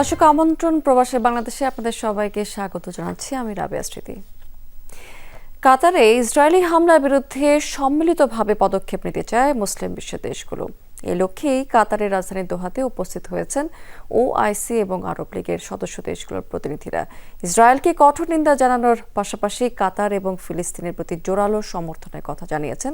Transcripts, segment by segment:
দর্শক আমন্ত্রণ প্রবাসে বাংলাদেশে আপনাদের সবাইকে স্বাগত জানাচ্ছি। আমি রাবিয়া স্মৃতি। কাতারে ইসরায়েলি হামলার বিরুদ্ধে সম্মিলিতভাবে পদক্ষেপ নিতে চায় মুসলিম বিশ্বের দেশগুলো। এই লক্ষ্যেই কাতারের রাজধানী দোহাতে উপস্থিত হয়েছেন ওআইসি এবং আরব লীগের সদস্য দেশগুলোর প্রতিনিধিরা। ইসরায়েলকে কঠোর নিন্দা জানানোর পাশাপাশি কাতার এবং ফিলিস্তিনের প্রতি জোরালো সমর্থনের কথা জানিয়েছেন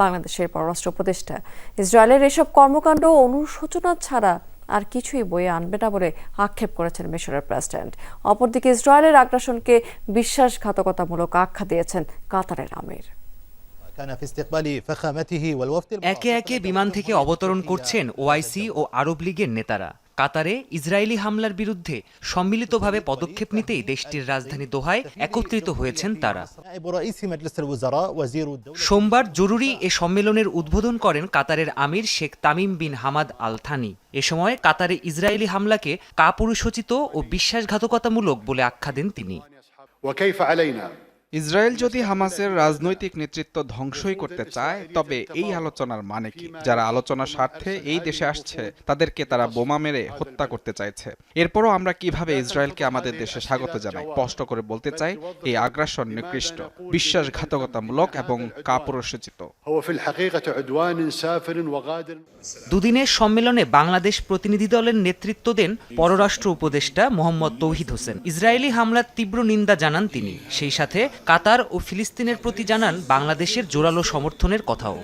বাংলাদেশের পররাষ্ট্র উপদেষ্টা। ইসরায়েলের এসব কর্মকাণ্ড অনুশোচনা ছাড়া আর কিছুই বয়ে আনবে না বলে আক্ষেপ করেছেন মিশরের প্রেসিডেন্ট। অপরদিকে ইসরায়েলের আগ্রাসনকে বিশ্বাসঘাতকতামূলক আখ্যা দিয়েছেন কাতারের আমির। একে একে বিমান থেকে অবতরণ করছেন ওআইসি ও আরব লীগের নেতারা। কাতারে ইসরায়েলি হামলার বিরুদ্ধে সম্মিলিতভাবে পদক্ষেপ নিতেই দেশটির রাজধানী দোহায় একত্রিত হয়েছেন তারা। সোমবার জরুরি এ সম্মেলনের উদ্বোধন করেন কাতারের আমির Sheikh Tamim bin Hamad Al Thani. এ সময় কাতারে ইসরায়েলি হামলাকে কাপুরুষোচিত ও বিশ্বাসঘাতকতামূলক বলে আখ্যা দেন তিনি। ইসরায়েল যদি হামাসের রাজনৈতিক নেতৃত্ব ধ্বংসই করতে চায়, তবে এই আলোচনার মানে কি? যারা আলোচনা স্বার্থে এই দেশে আসছে, তাদেরকে তারা বোমা মেরে হত্যা করতে চাইছে। এরপরও আমরা কীভাবে ইসরায়েলকে আমাদের দেশে স্বাগত জানাই? স্পষ্ট করে বলতে চাই, এই আগ্রাসন নিকৃষ্ট, বিশ্বাসঘাতকতামূলক এবং কাপুরসূচিত দুদিনের সম্মেলনে বাংলাদেশ প্রতিনিধি দলের নেতৃত্ব দেন পররাষ্ট্র উপদেষ্টা মোহাম্মদ তৌহিদ হোসেন। ইসরায়েলি হামলার তীব্র নিন্দা জানান তিনি। সেই সাথে কাতার ও ফিলিস্তিনের প্রতি জানান বাংলাদেশের জোরালো সমর্থনের কথাও।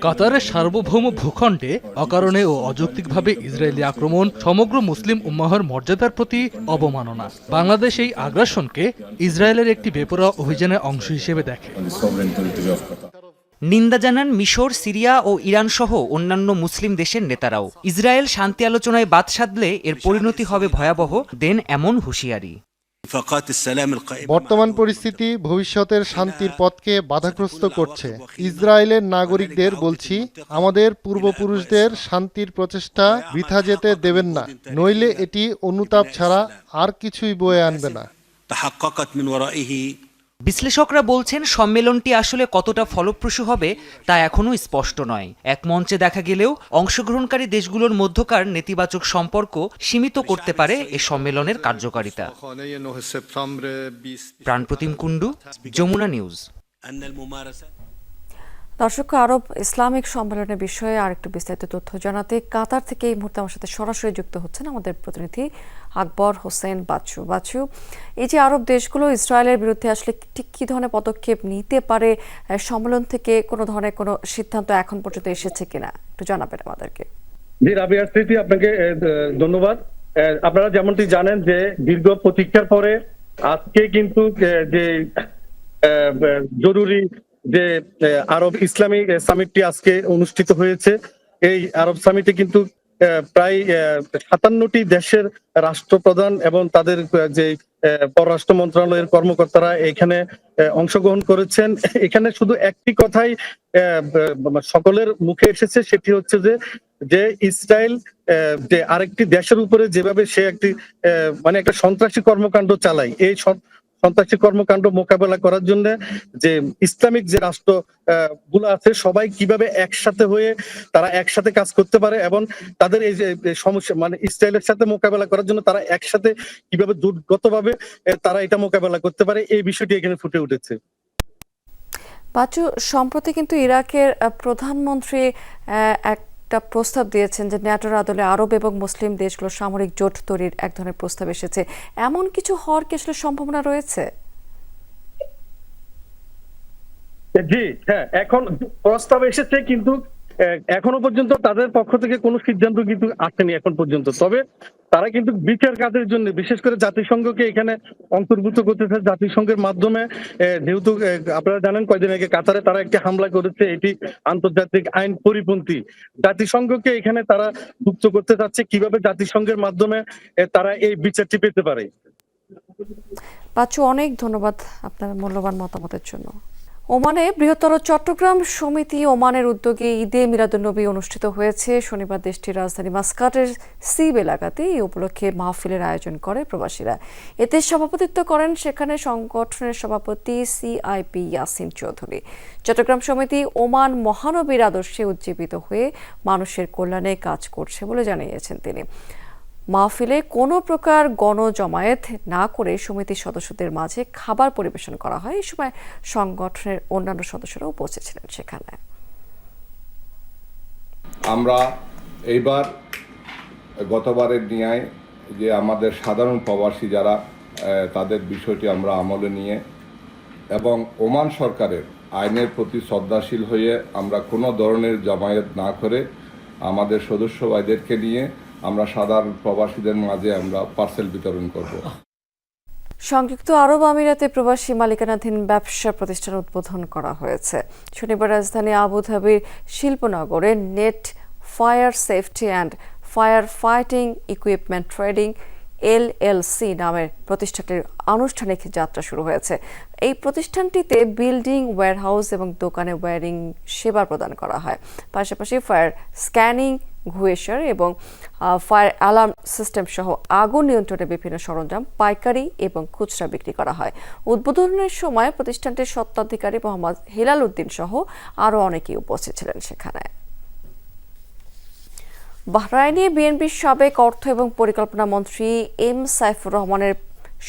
কাতারের সার্বভৌম ভূখণ্ডে অকারণে ও অযৌক্তিকভাবে ইসরায়েলি আক্রমণ সমগ্র মুসলিম উম্মাহর মর্যাদার প্রতি অবমাননা। বাংলাদেশ এই আগ্রাসনকে ইসরায়েলের একটি বেপরোয়া অভিযানের অংশ হিসেবে দেখে. নিন্দা জানান মিশর সিরিয়া ও ইরান সহ অন্যান্য মুসলিম দেশের নেতারাও। ইসরায়েল শান্তি আলোচনায় বাদ সাধলে এর পরিণতি হবে ভয়াবহ দেন এমন হুঁশিয়ারি। বর্তমান পরিস্থিতি ভবিষ্যতের শান্তির পথকে বাধাগ্রস্ত করছে। ইসরায়েলের নাগরিকদের বলছি আমাদের পূর্বপুরুষদের শান্তির প্রচেষ্টা বৃথা যেতে দেবেন না নইলে এটি অনুতাপ ছাড়া আর কিছুই বয়ে আনবে না। বিশ্লেষকরা বলছেন, সম্মেলনটি আসলে কতটা ফলপ্রসূ হবে তা এখনও স্পষ্ট নয়। এক মঞ্চে দেখা গেলেও অংশগ্রহণকারী দেশগুলোর মধ্যকার নেতিবাচক সম্পর্ক সীমিত করতে পারে এ সম্মেলনের কার্যকারিতা। প্রাণপ্রতিম কুণ্ডু, যমুনা নিউজ। দর্শক, আরব ইসলামিক সম্মেলনের বিষয়ে আরেকটু বিস্তারিত তথ্য জানাতে কাতার থেকে এই মুহূর্তে আমার সাথে সরাসরি যুক্ত হচ্ছেন আমাদের প্রতিনিধি আকবর হোসেন বাচ্চু। বাচ্চু, এই যে আরব দেশগুলো ইসরায়েলের বিরুদ্ধে আসলে ঠিক কী ধরনের পদক্ষেপ নিতে পারে সম্মেলন থেকে কোনো ধরনের কোনো সিদ্ধান্ত এখন পর্যন্ত এসেছে কিনা? একটু জানাবেন আমাদেরকে। জি আপনাকে ধন্যবাদ। আপনারা যেমনটি জানেন যে দীর্ঘ প্রতীক্ষার পরে আজকে কিন্তু যে জরুরি যে আরব ইসলামী সামিটটি আজকে অনুষ্ঠিত হয়েছে। এই আরব সামিটে কিন্তু প্রায় সাতান্নটি দেশের রাষ্ট্রপ্রধান এবং তাদের যে পররাষ্ট্র মন্ত্রণালয়ের কর্মকর্তারা এখানে অংশগ্রহণ করেছেন। এখানে শুধু একটি কথাই সকলের মুখে এসেছে, সেটি হচ্ছে যে যে ইসরায়েল যে আরেকটি দেশের উপরে যেভাবে সে একটি মানে একটা সন্ত্রাসী কর্মকাণ্ড চালায়, এই সন্ত্রাসী কর্মকাণ্ড মোকাবেলা করার জন্য যে ইসলামিক যে রাষ্ট্রগুলো আছে সবাই কীভাবে একসাথে হয়ে তারা একসাথে কাজ করতে পারে এবং তাদের এই যে সমস্যা মানে ইসরায়েলের সাথে মোকাবেলা করার জন্য তারা একসাথে কীভাবে দুর্গতভাবে তারা এটা মোকাবেলা করতে পারে এই বিষয়টি এখানে ফুটে উঠেছে। বাচ্চু সম্প্রতি কিন্তু ইরাকের প্রধানমন্ত্রী আহ, একটা প্রস্তাব দিয়েছেন যে ন্যাটোর আদলে আরব এবং মুসলিম দেশগুলো সামরিক জোট তৈরির এক ধরনের প্রস্তাব এসেছে। এমন কিছু হওয়ার কি আসলে সম্ভাবনা রয়েছে? জি হ্যাঁ এখন প্রস্তাব এসেছে কিন্তু এখনও পর্যন্ত তাদের পক্ষ থেকে কোনো সিদ্ধান্ত কিন্তু আসেনি এখন পর্যন্ত। তবে তারা কিন্তু বিচার কাজের জন্য, বিশেষ করে জাতিসংঘকে এখানে অন্তর্ভুক্ত করতেছে জাতিসংঘের মাধ্যমে। যেহেতু আপনারা জানেন কয়দিন আগে কাতারে তারা একটি হামলা করেছে, এটি আন্তর্জাতিক আইন পরিপন্থী। জাতিসংঘকে এখানে তারা যুক্ত করতে চাচ্ছে, কীভাবে জাতিসংঘের মাধ্যমে তারা এই বিচারটি পেতে পারে। বাচ্চু অনেক ধন্যবাদ আপনার মূল্যবান মতামতের জন্য। ওমানে বৃহত্তর চট্টগ্রাম সমিতি ওমানের উদ্যোগে ঈদে মিলাদুন্নবী অনুষ্ঠিত হয়েছে। শনিবার দেশটির রাজধানী মাস্কাটের সিব এলাকাতে এই উপলক্ষে মাহফিলের আয়োজন করে প্রবাসীরা। এতে সভাপতিত্ব করেন সেখানে সংগঠনের সভাপতি সিআইপি ইয়াসিন চৌধুরী। চট্টগ্রাম সমিতি ওমান মহানবীর আদর্শে উজ্জীবিত হয়ে মানুষের কল্যাণে কাজ করছে বলে জানিয়েছেন তিনি। মাহফিলে কোনো প্রকার গণজমায়েত না করে সমিতির সদস্যদের মাঝে খাবার পরিবেশন করা হয়। এই সময় সংগঠনের অন্যান্য সদস্যরা উপস্থিত ছিলেন সেখানে। আমরা এইবার গতবারের ন্যায় যে আমাদের সাধারণ প্রবাসী যারা তাদের বিষয়টি আমরা আমলে নিয়ে এবং ওমান সরকারের আইনের প্রতি শ্রদ্ধাশীল হয়ে আমরা কোনো ধরনের জমায়েত না করে আমাদের সদস্য ভাইদেরকে নিয়ে আমরা সাধারণ প্রবাসীদের মাঝে আমরা পার্সেল বিতরণ করব। সংযুক্ত আরব আমিরাতে প্রবাসী মালিকানাধীন ব্যবসা প্রতিষ্ঠান উদ্বোধন করা হয়েছে। শনিবার রাজধানী আবুধাবির শিল্পনগরে net, fire safety and fire fighting equipment trading LLC নামের প্রতিষ্ঠানটির আনুষ্ঠানিক যাত্রা শুরু হয়েছে। এই প্রতিষ্ঠানটিতে বিল্ডিং, ওয়্যারহাউস এবং দোকানে ওয়্যারিং সেবা প্রদান করা হয়। পাশাপাশি ফায়ার স্ক্যানিং ঘুয়েশার এবং ফায়ার অ্যালার্ম সিস্টেম সহ আগুন নিয়ন্ত্রণের বিভিন্ন সরঞ্জাম, পাইকারি এবং খুচরা বিক্রি করা হয়। উদ্বোধনের সময় প্রতিষ্ঠানটির স্বত্বাধিকারী মোহাম্মদ হেলাল উদ্দিন সহ আরও অনেকেই উপস্থিত ছিলেন সেখানে। বাহরাইনে বিএনপির সাবেক অর্থ এবং পরিকল্পনা মন্ত্রী এম সাইফুর রহমানের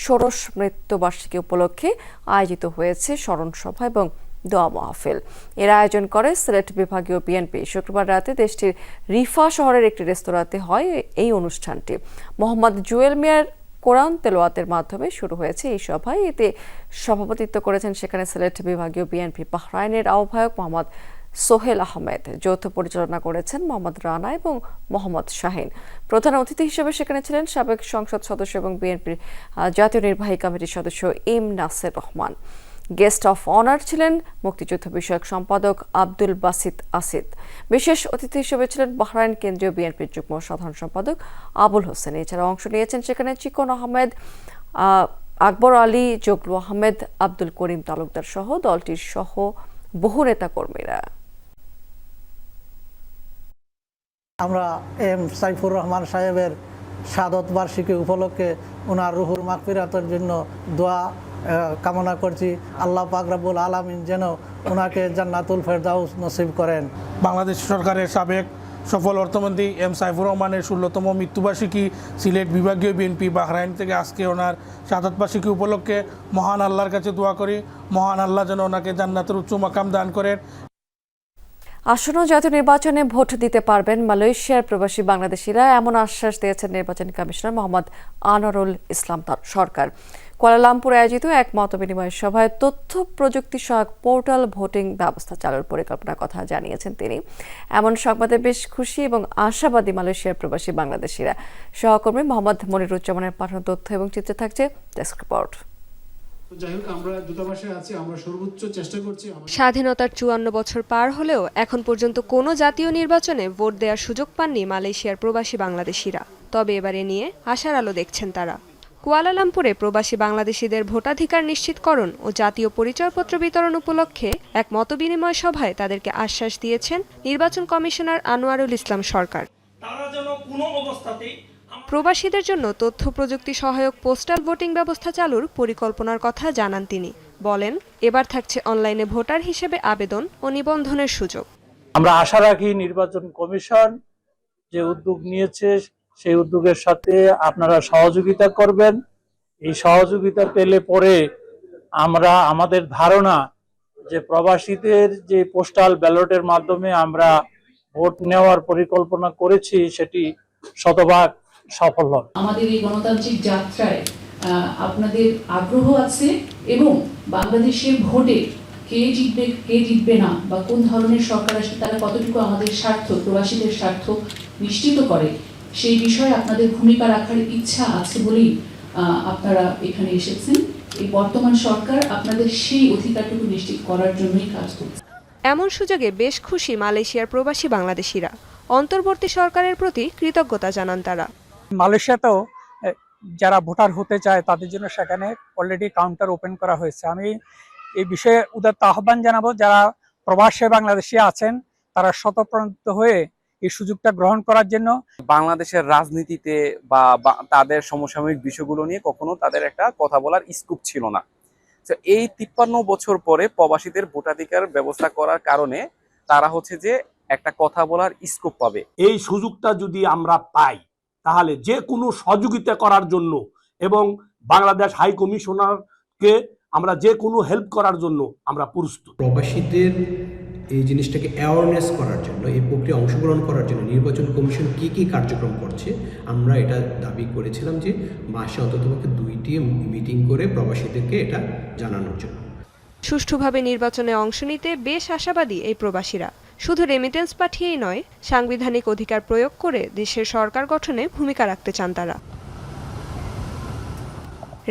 ষোড়শ মৃত্যুবার্ষিকী উপলক্ষে আয়োজিত হয়েছে স্মরণ সভা এবং দোয়া মাহফিল। এর আয়োজন করে সিলেট বিভাগীয় বিএনপি। শুক্রবার রাতে দেশটির রিফা শহরের একটি রেস্তোরাঁতে হয় এই অনুষ্ঠানটি। মোহাম্মদ জুয়েল মিয়ার কোরআন তেলোয়াতের মাধ্যমে শুরু হয়েছে এই সভায়। এতে সভাপতিত্ব করেছেন সেখানে সিলেট বিভাগীয় বিএনপি বাহরাইনের আহ্বায়ক মোহাম্মদ সোহেল আহমেদ। যৌথ পরিচালনা করেছেন মোহাম্মদ রানা এবং মোহাম্মদ শাহিন। প্রধান অতিথি হিসেবে সেখানে ছিলেন সাবেক সংসদ সদস্য এবং বিএনপির জাতীয় নির্বাহী কমিটির সদস্য M Naser Rahman. Guest of honour ছিলেন মুক্তিযুদ্ধ বিষয়ক সম্পাদক আব্দুল বাসিত আসিদ। বিশেষ অতিথি হিসেবে ছিলেন বাহরাইন কেন্দ্রীয় বিএনপির যুগ্ম সাধারণ সম্পাদক আবুল হোসেন। এছাড়া অংশ নিয়েছেন সেখানে চিকন আহমেদ আহ, আকবর আলী জগলু আহমেদ আব্দুল করিম তালুকদার সহ দলটির সহ বহু নেতা কর্মীরা আমরা এম সাইফুর রহমান সাহেবের সাদত বার্ষিকী উপলক্ষে ওনার রুহুর মাগফিরাতের জন্য দোয়া কামনা করছি আল্লাহ পাক রাব্বুল আলামিন যেন ওনাকে জান্নাতুল ফেরদাউস নসিব করেন। বাংলাদেশ সরকারের সাবেক সফল অর্থমন্ত্রী এম সাইফুর রহমানের ষোলোতম মৃত্যুবার্ষিকী সিলেট বিভাগীয় বিএনপি বাহরাইন থেকে আজকে ওনার সাদাত বার্ষিকী উপলক্ষে মহান আল্লাহর কাছে দোয়া করি মহান আল্লাহ যেন ওনাকে জান্নাতের উচ্চ মাকাম দান করেন। আসন্ন জাতীয় নির্বাচনে ভোট দিতে পারবেন মালয়েশিয়ার প্রবাসী বাংলাদেশিরা এমন আশ্বাস দিয়েছেন নির্বাচন কমিশনার মোহাম্মদ আনোয়ারুল ইসলাম তার সরকার। কুয়ালালামপুরে আয়োজিত এক মতবিনিময় সভায় তথ্য প্রযুক্তি সহায়ক পোর্টাল ভোটিং ব্যবস্থা চালুর পরিকল্পনার কথা জানিয়েছেন তিনি। এমন সংবাদে বেশ খুশি এবং আশাবাদী মালয়েশিয়ার প্রবাসী বাংলাদেশিরা। সহকর্মী মোহাম্মদ মনিরুজ্জামানের পাঠানো তথ্য এবং চিত্রে থাকছে ডেস্ক রিপোর্ট। যাই হোক আমরা দূতাবাসে আছি আমরা সর্বোচ্চ চেষ্টা করছি স্বাধীনতার চুয়ান্ন বছর পার হলেও এখন পর্যন্ত কোনো জাতীয় নির্বাচনে ভোট দেওয়ার সুযোগ পাননি মালয়েশিয়ার প্রবাসী বাংলাদেশিরা। তবে এবারে নিয়ে আশার আলো দেখছেন তারা। কুয়ালালামপুরে প্রবাসী বাংলাদেশিদের ভোটাধিকার নিশ্চিতকরণ ও জাতীয় পরিচয়পত্র বিতরণ উপলক্ষে এক মতবিনিময় সভায় তাদেরকে আশ্বাস দিয়েছেন নির্বাচন কমিশনার আনোয়ারুল ইসলাম সরকার। প্রবাসীদের জন্য তথ্য প্রযুক্তি সহায়ক পোস্টাল ভোটিং ব্যবস্থা চালুর পরিকল্পনার কথা জানান তিনি। বলেন এবার থাকছে অনলাইনে ভোটার হিসেবে আবেদন ও নিবন্ধনের সুযোগ। আমরা আশা রাখি নির্বাচন কমিশন যে উদ্যোগ নিয়েছে সেই উদ্যোগের সাথে আপনারা সহযোগিতা করবেন। এই সহযোগিতা পেলে পরে আমরা, আমাদের ধারণা যে প্রবাসীদের যে পোস্টাল ব্যালটের মাধ্যমে আমরা ভোট নেওয়ার পরিকল্পনা করেছি, সেটি শতভাগ সফল হবে আমাদের এই গণতান্ত্রিক যাত্রায় আপনাদের আগ্রহ আছে এবং বাংলাদেশের ভোটে কে জিতবে কে জিতবে না বা কোন ধরনের সরকার আসবে, তারা কতটুকু আমাদের স্বার্থ, প্রবাসীদের স্বার্থ নিশ্চিত করে সেই বিষয়ে আপনাদের ভূমিকা রাখার ইচ্ছা আছে বলেই আপনারা এখানে এসেছেন। এই বর্তমান সরকার আপনাদের সেই অধিকারটুকু নিশ্চিত করার জন্যই কাজ করছে। এমন সুযোগে বেশ খুশি মালয়েশিয়ার প্রবাসী বাংলাদেশিরা। অন্তর্বর্তী সরকারের প্রতি কৃতজ্ঞতা জানান তারা। মালয়েশিয়াতেও যারা ভোটার হতে চায় তাদের জন্য সেখানে অলরেডি কাউন্টার ওপেন করা হয়েছে। আমি এই বিষয়ে উদাত্ত আহ্বান জানাব যারা প্রবাসে বাংলাদেশি আছেন তারা স্বতঃপ্রণিত হয়ে এই সুযোগটা গ্রহণ করার জন্য বাংলাদেশের রাজনীতিতে বা তাদের সমসাময়িক বিষয়গুলো নিয়ে কখনো তাদের একটা কথা বলার স্কোপ ছিল না। তো এই তিপ্পান্ন বছর পরে প্রবাসীদের ভোটাধিকার ব্যবস্থা করার কারণে তারা হচ্ছে যে একটা কথা বলার স্কোপ পাবে। এই সুযোগটা যদি আমরা পাই তাহলে যে কোনো সহযোগিতা করার জন্য এবং বাংলাদেশ হাই কমিশনারকে আমরা যে কোনো হেল্প করার জন্য আমরা প্রস্তুত। প্রবাসীদের এই জিনিসটাকে অ্যাওয়ারনেস করার জন্য, এই প্রক্রিয়া অংশগ্রহণ করার জন্য নির্বাচন কমিশন কি কি কার্যক্রম করছে, আমরা এটা দাবি করেছিলাম যে মাসে অন্ততপক্ষে দুইটি মিটিং করে প্রবাসীদেরকে এটা জানানোর জন্য। সুষ্ঠুভাবে নির্বাচনে অংশ নিতে বেশ আশাবাদী এই প্রবাসীরা। শুধু রেমিটেন্স পাঠিয়েই নয়, সাংবিধানিক অধিকার প্রয়োগ করে দেশের সরকার গঠনে ভূমিকা রাখতে চান তারা।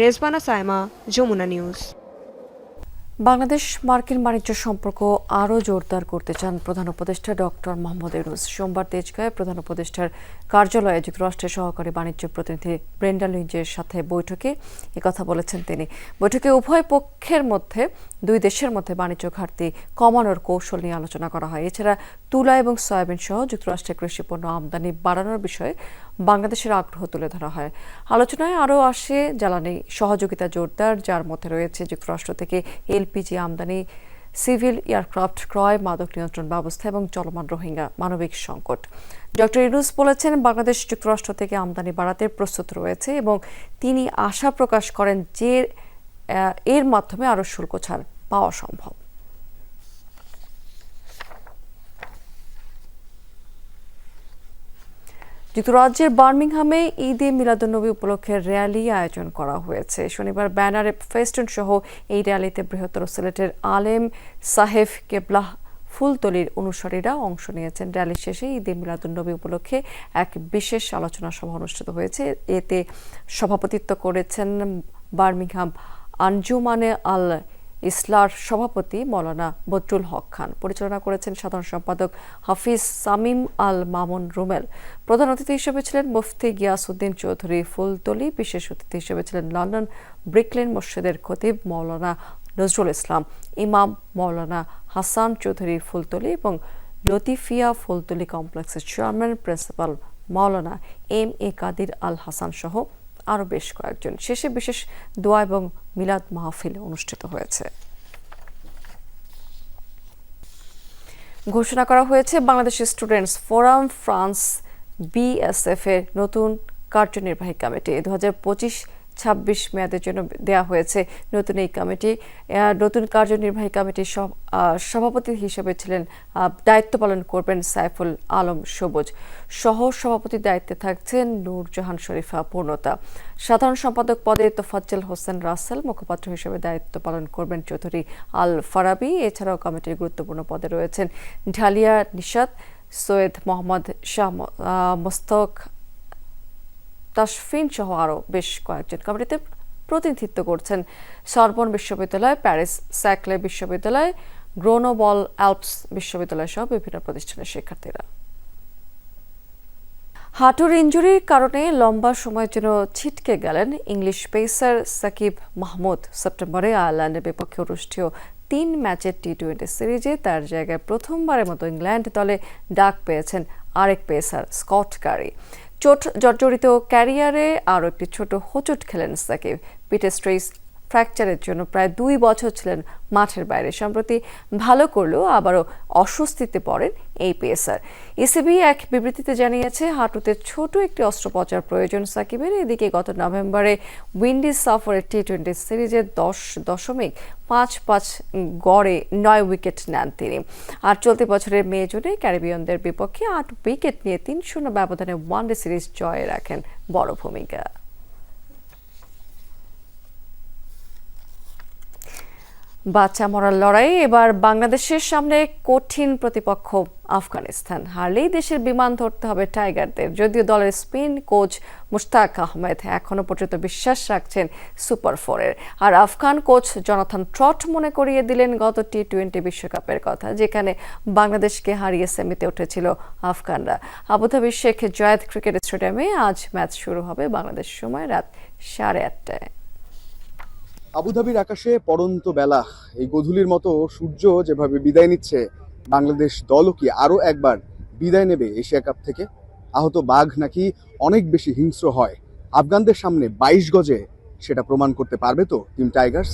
রেজবানা সায়মা, যমুনা নিউজ। বাংলাদেশ মার্কিন বাণিজ্য সম্পর্ক আরও জোরদার করতে চান প্রধান উপদেষ্টা ডক্টর মোহাম্মদ ইউনুস। সোমবার তেজগাঁয়ে প্রধান উপদেষ্টার কার্যালয়ে যুক্তরাষ্ট্রের সহকারী বাণিজ্য প্রতিনিধি ব্রেন্ডা লুইঞ্জের সাথে বৈঠকে একথা বলেছেন তিনি। বৈঠকে উভয় পক্ষের মধ্যে, দুই দেশের মধ্যে বাণিজ্য ঘাটতি কমানোর কৌশল নিয়ে আলোচনা করা হয়। এছাড়া তুলা এবং সয়াবিন সহ যুক্তরাষ্ট্রের কৃষি পণ্য আমদানি বাড়ানোর বিষয়ে বাংলাদেশের আগ্রহ তুলে ধরা হয়। আলোচনায় আরও আসে, জ্বালানি সহযোগিতা জোরদার, যার মধ্যে রয়েছে যুক্তরাষ্ট্র থেকে এলপিজি আমদানি, সিভিল এয়ারক্রাফট ক্রয়, মাদক নিয়ন্ত্রণ ব্যবস্থা এবং চলমান রোহিঙ্গা মানবিক সংকট। ডক্টর ইউনুস বলেছেন, বাংলাদেশ যুক্তরাষ্ট্র থেকে আমদানি বাড়াতে প্রস্তুত রয়েছে এবং তিনি আশা প্রকাশ করেন যে এর মাধ্যমে আরও শুল্ক ছাড় পাওয়া সম্ভব। যুক্তরাজ্যের বার্মিংহামে ঈদে মিলাদুন্নবী উপলক্ষে র্যালি আয়োজন করা হয়েছে। শনিবার ব্যানারে ফেস্টুন সহ এই র্যালিতে বৃহত্তর সিলেটের আলেম সাহেব কেবলাহ ফুলতলির অনুসারীরা অংশ নিয়েছেন। র্যালি শেষে ঈদে মিলাদুন্নবী উপলক্ষে এক বিশেষ আলোচনা সভা অনুষ্ঠিত হয়েছে। এতে সভাপতিত্ব করেছেন বার্মিংহাম আঞ্জুমানে আল ইসলার সভাপতি মৌলানা বদরুল হক খান। পরিচালনা করেছেন সাধারণ সম্পাদক হাফিজ সামিম আল মামুন রুমেল। প্রধান অতিথি হিসেবে ছিলেন মুফতি গিয়াসউদ্দিন চৌধুরী ফুলতলি। বিশেষ অতিথি হিসেবে ছিলেন লন্ডন ব্রিকলেন মসজিদের খতিব মৌলানা নজরুল ইসলাম, ইমাম মৌলানা হাসান চৌধুরী ফুলতলি এবং লতিফিয়া ফুলতলি কমপ্লেক্সের chairman principal Maulana M A Kadir Al Hasan সহ আরও বেশ কয়েকজন। শেষে বিশেষ দোয়া এবং মিলাদ মাহফিল অনুষ্ঠিত হয়েছে। ঘোষণা করা হয়েছে, Bangladesh students forum France BSF এর নতুন কার্যনির্বাহী কমিটি। দু হাজার পঁচিশ ছাব্বিশ মেয়াদের জন্য দেয়া হয়েছে নতুন এই কমিটি। নতুন কার্যনির্বাহী কমিটির সভাপতি হিসেবে ছিলেন দায়িত্ব পালন করবেন সাইফুল আলম সবুজ। সহ সভাপতির দায়িত্বে থাকছেন নূরজাহান শরীফা পূর্ণতা। সাধারণ সম্পাদক পদে তোফাজ্জল হোসেন রাসেল, মুখপাত্র হিসেবে দায়িত্ব পালন করবেন চৌধুরী আল ফারাবি। এছাড়াও কমিটির গুরুত্বপূর্ণ পদে রয়েছেন ঢালিয়া নিশাত, সৈয়দ মোহাম্মদ শাহ মোস্তক তাসফিন সহ আরও বেশ কয়েকজন কমিটিতে প্রতিনিধিত্ব করছেন। সরবন বিশ্ববিদ্যালয়, প্যারিস স্যাকলে বিশ্ববিদ্যালয়, গ্রোনোবল অ্যালপস বিশ্ববিদ্যালয় সহ বিভিন্ন প্রতিষ্ঠানের শিক্ষার্থীরা। হাঁটুর ইঞ্জুরির কারণে লম্বা সময়ের জন্য ছিটকে গেলেন ইংলিশ পেসার সাকিব মাহমুদ। সেপ্টেম্বরে আয়ারল্যান্ডের বিপক্ষে অনুষ্ঠেয় তিন ম্যাচের টি টোয়েন্টি সিরিজে তার জায়গায় প্রথমবারের মতো ইংল্যান্ড দলে ডাক পেয়েছেন আরেক পেসার স্কট কারি। চোট জর্জরিত ক্যারিয়ারে আরও একটি ছোট হোঁচট খেলেন সাকিব। পিটে স্ট্রেস ফ্র্যাকচারের জন্য প্রায় দুই বছর ছিলেন মাঠের বাইরে। সম্প্রতি ভালো করলেও আবারও অস্বস্তিতে পড়েন এই পেসার ইসিবি এক বিবৃতিতে জানিয়েছে, হাঁটুতে ছোট একটি অস্ত্রোপচার প্রয়োজন সাকিবের। এদিকে গত নভেম্বরে উইন্ডিজ সফরের টি টোয়েন্টি সিরিজে দশ দশমিক পাঁচ পাঁচ গড়ে নয় উইকেট নেন তিনি। আর চলতি বছরের মে জুনে ক্যারিবিয়ানদের বিপক্ষে আট উইকেট নিয়ে তিন শূন্য ব্যবধানে ওয়ানডে সিরিজ জয়ে রাখেন বড় ভূমিকা। বাচ্চা মরার লড়াই এবার বাংলাদেশের সামনে কঠিন প্রতিপক্ষ আফগানিস্তান। হারলেই দেশের বিমান ধরতে হবে টাইগারদের, যদিও দলের স্পিন কোচ মুশতাক আহমেদ এখনও পর্যন্ত বিশ্বাস রাখছেন সুপার ফোরের। আর আফগান কোচ জনাথন ট্রট মনে করিয়ে দিলেন গত টি টোয়েন্টি বিশ্বকাপের কথা, যেখানে বাংলাদেশকে হারিয়ে সেমিতে উঠেছিল আফগানরা। আবুধাবির শেখ জয়েদ ক্রিকেট স্টেডিয়ামে আজ ম্যাচ শুরু হবে বাংলাদেশ সময় রাত সাড়ে আটটায়। আবুধাবির আকাশে পড়ন্ত বেলা। এই গধূলির মতো সূর্য যেভাবে বিদায় নিচ্ছে, বাংলাদেশ দলও কি আরও একবার বিদায় নেবে এশিয়া কাপ থেকে? আহত বাঘ নাকি অনেক বেশি হিংস্র হয়? আফগানদের সামনে বাইশ গজে সেটা প্রমাণ করতে পারবে তো টিম টাইগার্স?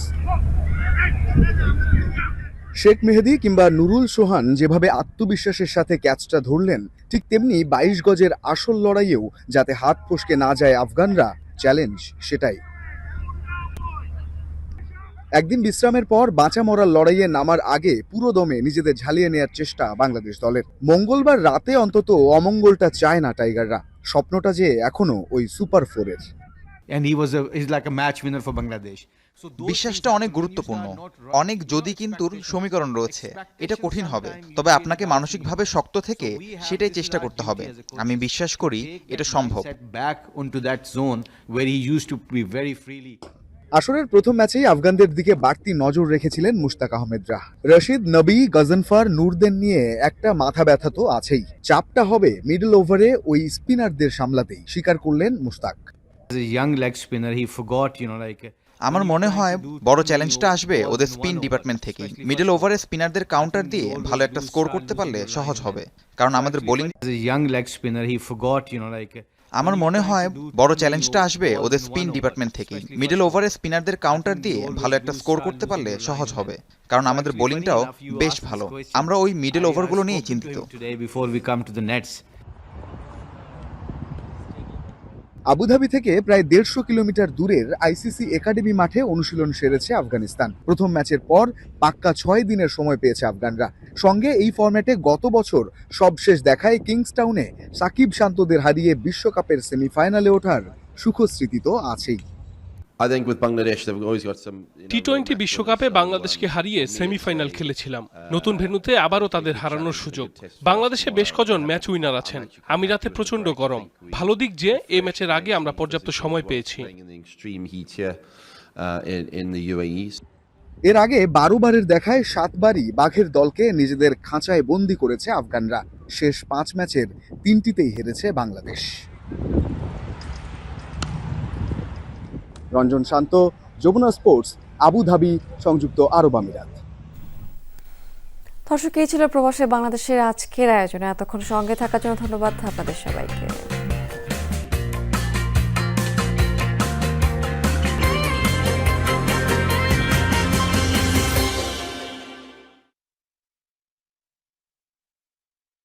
শেখ মেহেদি কিংবা নুরুল সোহান যেভাবে আত্মবিশ্বাসের সাথে ক্যাচটা ধরলেন, ঠিক তেমনি বাইশ গজের আসল লড়াইয়েও যাতে হাত ফসকে না যায় আফগানরা, চ্যালেঞ্জ সেটাই। একদিন বিশ্রামের পর বাঁচা মরার লড়াইয়ে নামার আগে পুরো দমে নিজেদের ঝালিয়ে নেয়ার চেষ্টা বাংলাদেশ দলের। মঙ্গলবার রাতে অন্তত অমঙ্গলটা চায় না টাইগাররা। স্বপ্নটা যে এখনও ওই সুপার ফোরের। And he was a he's like a match winner for Bangladesh. বিশ্বাসটা অনেক গুরুত্বপূর্ণ। অনেক যদি কিন্তু সমীকরণ রয়েছে এটা কঠিন হবে। তবে আপনাকে মানসিকভাবে শক্ত থেকে সেটাই চেষ্টা করতে হবে। আমি বিশ্বাস করি এটা সম্ভব। আসরের প্রথম ম্যাচেই আফগানদের দিকে বাড়তি নজর রেখেছিলেন মুশতাক আহমেদরা রশিদ নবী গজনফার নূরদের নিয়ে একটা মাথা ব্যথা তো আছেই। চাপটা হবে মিডল ওভারে ওই স্পিনারদের সামলাতেই স্বীকার করলেন মুশতাক। আমার মনে হয় বড় চ্যালেঞ্জটা আসবে ওদের স্পিন ডিপার্টমেন্ট থেকেই। মিডল ওভারে স্পিনারদের কাউন্টার দিয়ে ভালো একটা স্কোর করতে পারলে সহজ হবে। কারণ আমাদের bowling young leg spinner, he forgot, you know, like আমার মনে হয় বড় চ্যালেঞ্জটা আসবে ওদের স্পিন ডিপার্টমেন্ট থেকে মিডল ওভারে স্পিনারদের কাউন্টার দিয়ে ভালো একটা স্কোর করতে পারলে সহজ হবে, কারণ আমাদের বোলিংটাও বেশ ভালো। আমরা ওই মিডল ওভারগুলো নিয়ে চিন্তিত। আবুধাবি থেকে প্রায় দেড়শো কিলোমিটার দূরের আইসিসি একাডেমি মাঠে অনুশীলন সেরেছে আফগানিস্তান। প্রথম ম্যাচের পর পাক্কা ছয় দিনের সময় পেয়েছে আফগানরা। সঙ্গে এই ফর্ম্যাটে গত বছর সবশেষ দেখায় কিংসটাউনে সাকিব শান্তদের হারিয়ে বিশ্বকাপের সেমিফাইনালে ওঠার সুখস্মৃতি তো আছেই। টি টোয়েন্টি বিশ্বকাপে বাংলাদেশকে হারিয়ে সেমিফাইনাল খেলেছিলাম। নতুন ভেন্যুতে আবারও তাদের হারানোর সুযোগ। বাংলাদেশে বেশ কজন ম্যাচ উইনার আছেন। আমিরাতে প্রচণ্ড গরম। ভালো দিক যে এই ম্যাচের আগে আমরা পর্যাপ্ত সময় পেয়েছি। uh, UAE. এর আগে বারো বারের দেখায় সাতবারই বাঘের দলকে নিজেদের খাঁচায় বন্দি করেছে আফগানরা। শেষ পাঁচ ম্যাচের তিনটিতেই হেরেছে Bangladesh. Ranjan Shanta, Jamuna sports Abu Dhabi সংযুক্ত আরব আমিরাত। দর্শক, এই ছিল প্রবাসে বাংলাদেশের আজকের আয়োজনে। এতক্ষণ সঙ্গে থাকার জন্য ধন্যবাদ আপনাদের সবাইকে।